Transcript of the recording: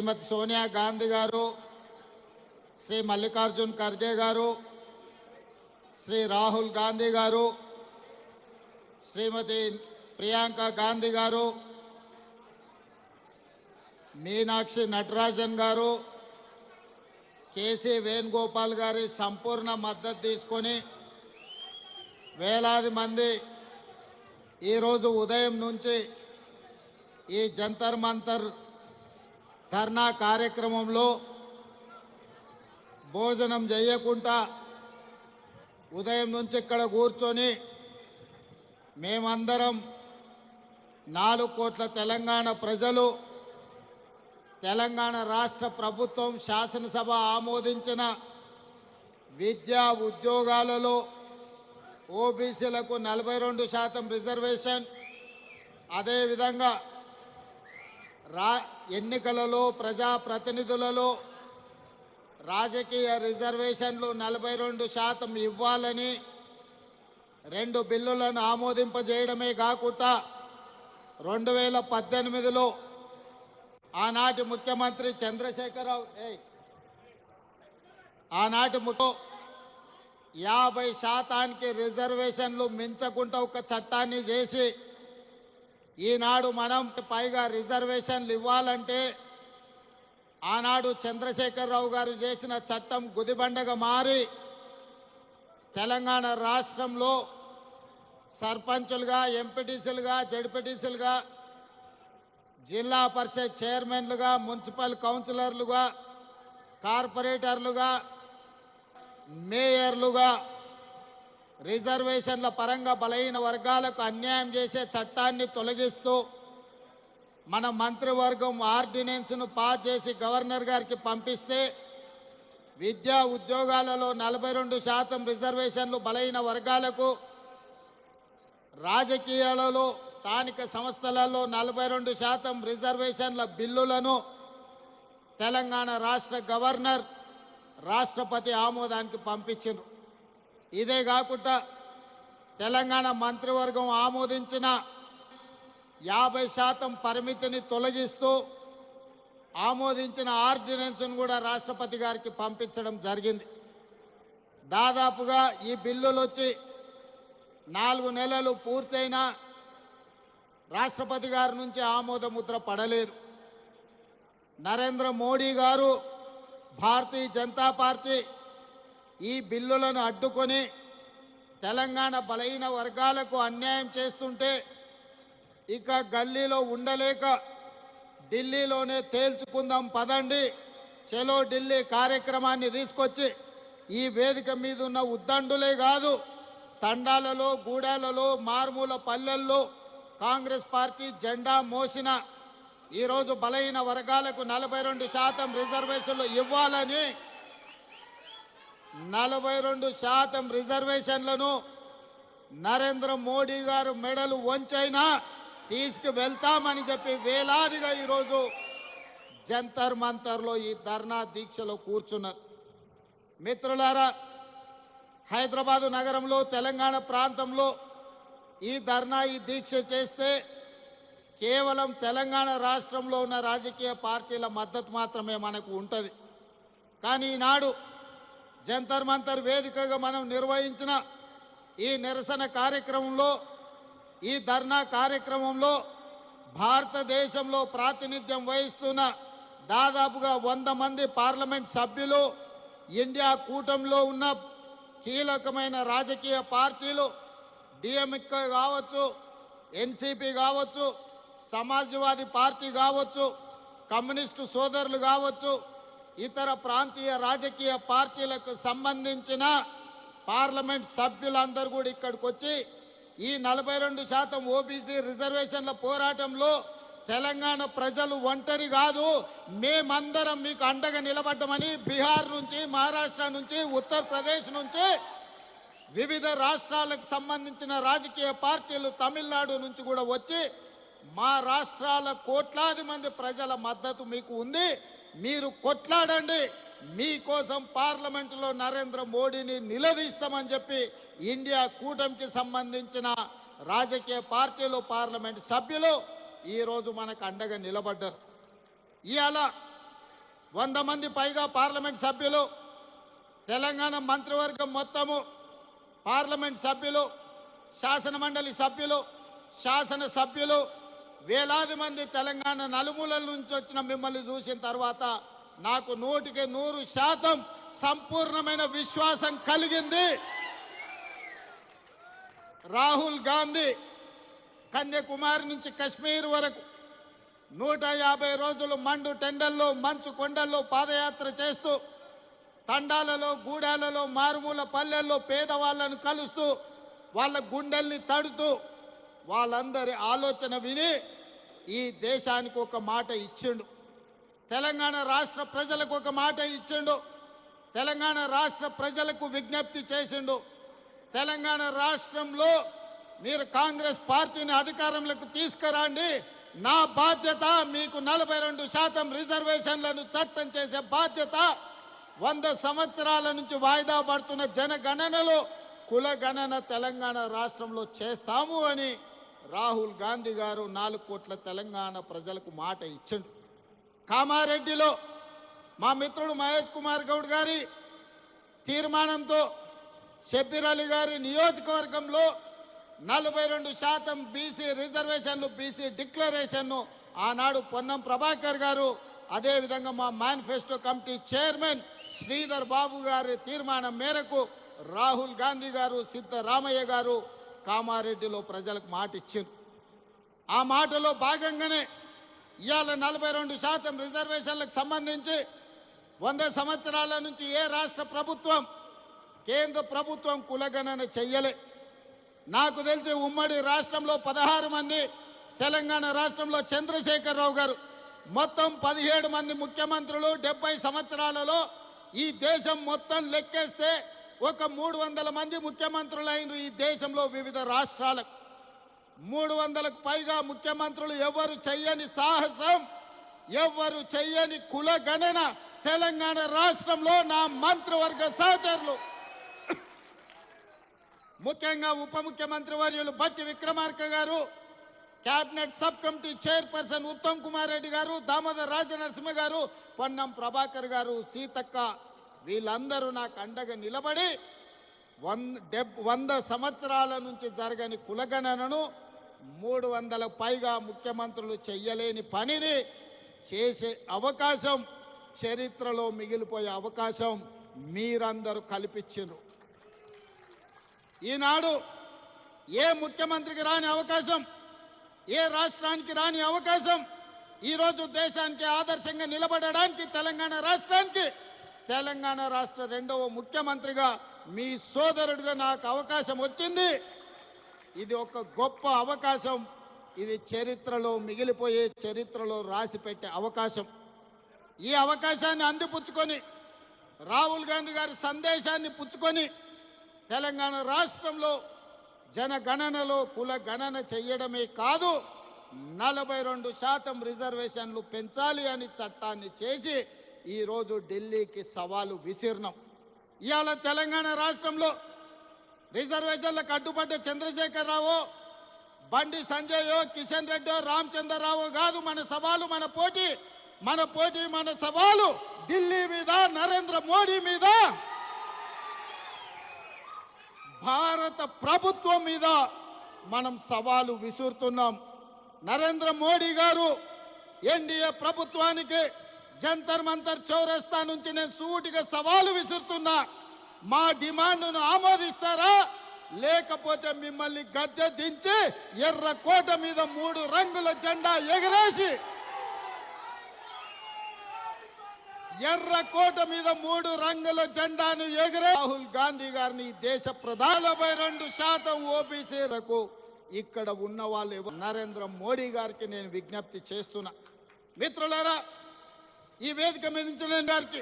శ్రీమతి సోనియా గాంధీ గారు శ్రీ మల్లికార్జున్ ఖర్గే గారు శ్రీ రాహుల్ గాంధీ గారు శ్రీమతి ప్రియాంక గాంధీ గారు మీనాక్షి నటరాజన్ గారు కేసీ వేణుగోపాల్ గారి సంపూర్ణ మద్దతు తీసుకొని వేలాది మంది ఈరోజు ఉదయం నుంచి ఈ జంతర్ మంతర్ ధర్నా కార్యక్రమంలో భోజనం చేయకుండా ఉదయం నుంచి ఇక్కడ కూర్చొని మేమందరం నాలుగు కోట్ల తెలంగాణ ప్రజలు తెలంగాణ రాష్ట్ర ప్రభుత్వం శాసనసభ ఆమోదించిన విద్యా ఉద్యోగాలలో ఓబీసీలకు నలభై రెండు శాతం రిజర్వేషన్. అదేవిధంగా రా ఎన్నికలలో ప్రజాప్రతినిధులలో రాజకీయ రిజర్వేషన్లు నలభై రెండు శాతం ఇవ్వాలని రెండు బిల్లులను ఆమోదింపజేయడమే కాకుండా రెండు వేల పద్దెనిమిదిలో ఆనాటి ముఖ్యమంత్రి చంద్రశేఖరరావు ఆనాటి ముఖ్య యాభై శాతానికి రిజర్వేషన్లు మించకుండా ఒక చట్టాన్ని చేసి ఈనాడు మనం పైగా రిజర్వేషన్లు ఇవ్వాలంటే ఆనాడు చంద్రశేఖరరావు గారు చేసిన చట్టం గుదిబండగా మారి తెలంగాణ రాష్ట్రంలో సర్పంచులుగా ఎంపీటీసీలుగా జడ్పీటీసీలుగా జిల్లా పరిషత్ చైర్మన్లుగా మున్సిపల్ కౌన్సిలర్లుగా కార్పొరేటర్లుగా మేయర్లుగా రిజర్వేషన్ల పరంగా బలహీన వర్గాలకు అన్యాయం చేసే చట్టాన్ని తొలగిస్తూ మన మంత్రివర్గం ఆర్డినెన్స్ను పాస్ చేసి గవర్నర్ గారికి పంపిస్తే విద్యా ఉద్యోగాలలో నలభై రెండు శాతం రిజర్వేషన్లు బలహీన వర్గాలకు రాజకీయాలలో స్థానిక సంస్థలలో నలభై రెండు శాతం రిజర్వేషన్ల బిల్లులను తెలంగాణ రాష్ట్ర గవర్నర్ రాష్ట్రపతి ఆమోదానికి పంపించారు ఇదే కాకుండా తెలంగాణ మంత్రివర్గం ఆమోదించిన యాభై శాతం పరిమితిని తొలగిస్తూ ఆమోదించిన ఆర్డినెన్స్ను కూడా రాష్ట్రపతి గారికి పంపించడం జరిగింది. దాదాపుగా ఈ బిల్లులు వచ్చి నాలుగు నెలలు పూర్తయినా రాష్ట్రపతి గారి నుంచి ఆమోద ముద్ర పడలేదు. నరేంద్ర మోడీ గారు భారతీయ జనతా పార్టీ ఈ బిల్లులను అడ్డుకొని తెలంగాణ బలహీన వర్గాలకు అన్యాయం చేస్తుంటే ఇక గల్లీలో ఉండలేక ఢిల్లీలోనే తేల్చుకుందాం పదండి. చలో ఢిల్లీ కార్యక్రమాన్ని తీసుకొచ్చి ఈ వేదిక మీద ఉన్న ఉద్దండులే కాదు తండాలలో గూడాలలో మారుమూల పల్లెల్లో కాంగ్రెస్ పార్టీ జెండా మోసిన ఈరోజు బలహీన వర్గాలకు నలభై రెండు శాతం రిజర్వేషన్లు ఇవ్వాలని నలభై రెండు శాతం రిజర్వేషన్లను నరేంద్ర మోడీ గారు మెడలు వంచైనా తీసుకువెళ్తామని చెప్పి వేలాదిగా ఈరోజు జంతర్ మంతర్లో ఈ ధర్నా దీక్షలో కూర్చున్నారు. మిత్రులారా హైదరాబాదు నగరంలో తెలంగాణ ప్రాంతంలో ఈ ధర్నా ఈ దీక్ష చేస్తే కేవలం తెలంగాణ రాష్ట్రంలో ఉన్న రాజకీయ పార్టీల మద్దతు మాత్రమే మనకు ఉంటుంది. కానీ ఈనాడు జంతర్ మంతర్ వేదికగా మనం నిర్వహించిన ఈ నిరసన కార్యక్రమంలో ఈ ధర్నా కార్యక్రమంలో భారతదేశంలో ప్రాతినిధ్యం వహిస్తున్న దాదాపుగా వంద మంది పార్లమెంట్ సభ్యులు ఇండియా కూటమిలో ఉన్న కీలకమైన రాజకీయ పార్టీలు డిఎంకే కావచ్చు ఎన్సిపి కావచ్చు సమాజ్వాదీ పార్టీ కావచ్చు కమ్యూనిస్టు సోదరులు కావచ్చు ఇతర ప్రాంతీయ రాజకీయ పార్టీలకు సంబంధించిన పార్లమెంట్ సభ్యులందరూ కూడా ఇక్కడికి వచ్చి ఈ నలభై రెండు శాతం ఓబీసీ రిజర్వేషన్ల పోరాటంలో తెలంగాణ ప్రజలు ఒంటరి కాదు. మేమందరం మీకు అండగా నిలబడ్డమని బీహార్ నుంచి మహారాష్ట్ర నుంచి ఉత్తరప్రదేశ్ నుంచి వివిధ రాష్ట్రాలకు సంబంధించిన రాజకీయ పార్టీలు తమిళనాడు నుంచి కూడా వచ్చి మా రాష్ట్రాల కోట్లాది మంది ప్రజల మద్దతు మీకు ఉంది. మీరు కొట్లాడండి. మీకోసం పార్లమెంటులో నరేంద్ర మోడీని నిలదీస్తామని చెప్పి ఇండియా కూటమికి సంబంధించిన రాజకీయ పార్టీలు పార్లమెంట్ సభ్యులు ఈరోజు మనకు అండగా నిలబడ్డారు. ఇవాళ వంద మంది పైగా పార్లమెంట్ సభ్యులు తెలంగాణ మంత్రివర్గం మొత్తము పార్లమెంట్ సభ్యులు శాసన మండలి సభ్యులు శాసన సభ్యులు వేలాది మంది తెలంగాణ నలుమూలల నుంచి వచ్చిన మిమ్మల్ని చూసిన తర్వాత నాకు నూటికి నూరు శాతం సంపూర్ణమైన విశ్వాసం కలిగింది. రాహుల్ గాంధీ కన్యాకుమారి నుంచి కశ్మీర్ వరకు నూట యాభై రోజులు మండు టెండల్లో మంచు కొండల్లో పాదయాత్ర చేస్తూ తండాలలో గూడాలలో మారుమూల పల్లెల్లో పేదవాళ్ళను కలుస్తూ వాళ్ళ గుండెల్ని తడుతూ వాళ్ళందరి ఆలోచన విని ఈ దేశానికి ఒక మాట ఇచ్చిండు. తెలంగాణ రాష్ట్ర ప్రజలకు ఒక మాట ఇచ్చిండు. తెలంగాణ రాష్ట్ర ప్రజలకు విజ్ఞప్తి చేసిండు. తెలంగాణ రాష్ట్రంలో మీరు కాంగ్రెస్ పార్టీని అధికారంలోకి తీసుకురండి. నా బాధ్యత మీకు నలభై రెండు శాతం రిజర్వేషన్లను చట్టం చేసే బాధ్యత వంద సంవత్సరాల నుంచి వాయిదా పడుతున్న జనగణనలో కుల గణన తెలంగాణ రాష్ట్రంలో చేస్తాము అని రాహుల్ గాంధీ గారు నాలుగు కోట్ల తెలంగాణ ప్రజలకు మాట ఇచ్చిండు కామారెడ్డిలో మా మిత్రుడు మహేష్ కుమార్ గౌడ్ గారి తీర్మానంతో షబ్బీర్ అలీ గారి నియోజకవర్గంలో నలభై రెండు శాతం బీసీ రిజర్వేషన్లు బీసీ డిక్లరేషన్ను ఆనాడు పొన్నం ప్రభాకర్ గారు అదేవిధంగా మా manifesto committee chairman Sridhar Babu గారి తీర్మానం మేరకు రాహుల్ గాంధీ గారు సిద్ధరామయ్య గారు కామారెడ్డిలో ప్రజలకు మాట ఇచ్చింది ఆ మాటలో భాగంగానే ఇవాళ నలభై రెండు శాతం రిజర్వేషన్లకు సంబంధించి వంద సంవత్సరాల నుంచి ఏ రాష్ట్ర ప్రభుత్వం కేంద్ర ప్రభుత్వం కులగణన చెయ్యలే. నాకు తెలిసి ఉమ్మడి రాష్ట్రంలో పదహారు మంది తెలంగాణ రాష్ట్రంలో చంద్రశేఖరరావు గారు మొత్తం పదిహేడు మంది ముఖ్యమంత్రులు డెబ్బై సంవత్సరాలలో ఈ దేశం మొత్తం లెక్కేస్తే ఒక మూడు వందల మంది ముఖ్యమంత్రులైన ఈ దేశంలో వివిధ రాష్ట్రాలకు. మూడు వందలకు పైగా ముఖ్యమంత్రులు ఎవరు చెయ్యని సాహసం ఎవరు చెయ్యని కుల గణన తెలంగాణ రాష్ట్రంలో నా మంత్రివర్గ సహచరులు. ముఖ్యంగా ఉప ముఖ్యమంత్రి వర్యులు Bhatti Vikramarka garu cabinet sub committee chairperson Uttam Kumar Reddy garu Damodar Rajanarasimha గారు పొన్నం ప్రభాకర్ గారు సీతక్క వీళ్ళందరూ నాకు అండగా నిలబడి వంద డెబ్ వంద సంవత్సరాల నుంచి జరగని కులగణనను మూడు వందల పైగా ముఖ్యమంత్రులు చెయ్యలేని పనిని చేసే అవకాశం చరిత్రలో మిగిలిపోయే అవకాశం మీరందరూ కల్పించారు ఈనాడు ఏ ముఖ్యమంత్రికి రాని అవకాశం ఏ రాష్ట్రానికి రాని అవకాశం ఈరోజు దేశానికి ఆదర్శంగా నిలబడడానికి తెలంగాణ రాష్ట్రానికి తెలంగాణ రాష్ట్ర రెండవ ముఖ్యమంత్రిగా మీ సోదరుడిగా నాకు అవకాశం వచ్చింది. ఇది ఒక గొప్ప అవకాశం. ఇది చరిత్రలో మిగిలిపోయే చరిత్రలో రాసి పెట్టే అవకాశం. ఈ అవకాశాన్ని అందిపుచ్చుకొని రాహుల్ గాంధీ గారి సందేశాన్ని పుచ్చుకొని తెలంగాణ రాష్ట్రంలో జనగణనలో కుల గణన చేయడమే కాదు నలభై రెండు శాతం రిజర్వేషన్లు పెంచాలి అని చట్టాన్ని చేసి ఈరోజు ఢిల్లీకి సవాలు విసీర్ణం. ఇవాళ తెలంగాణ రాష్ట్రంలో రిజర్వేషన్లకు అడ్డుపడ్డ చంద్రశేఖరరావు బండి సంజయో కిషన్ రెడ్డో రామచంద్రరావు కాదు మన సవాలు మన పోటీ మన పోటీ మన సవాలు ఢిల్లీ మీద నరేంద్ర మోడీ మీద. భారత ప్రభుత్వం మీద మనం సవాలు విసురుతున్నాం. నరేంద్ర మోడీ గారు ఎన్డీఏ ప్రభుత్వానికి జంతర్ మంతర్ చౌరస్తా నుంచి నేను సూటిగా సవాలు విసురుతున్నా. మా డిమాండ్ను ఆమోదిస్తారా? లేకపోతే మిమ్మల్ని గద్దె దించి ఎర్ర కోట మీద మూడు రంగుల జెండా ఎగరేసి ఎర్ర కోట మీద మూడు రంగుల జెండాను ఎగిరే రాహుల్ గాంధీ గారిని దేశ ప్రధానపై రెండు శాతం ఓబీసీలకు ఇక్కడ ఉన్న వాళ్ళు నరేంద్ర మోడీ గారికి నేను విజ్ఞప్తి చేస్తున్నా. మిత్రులారా ఈ వేదిక మీద నుంచి నేను గారికి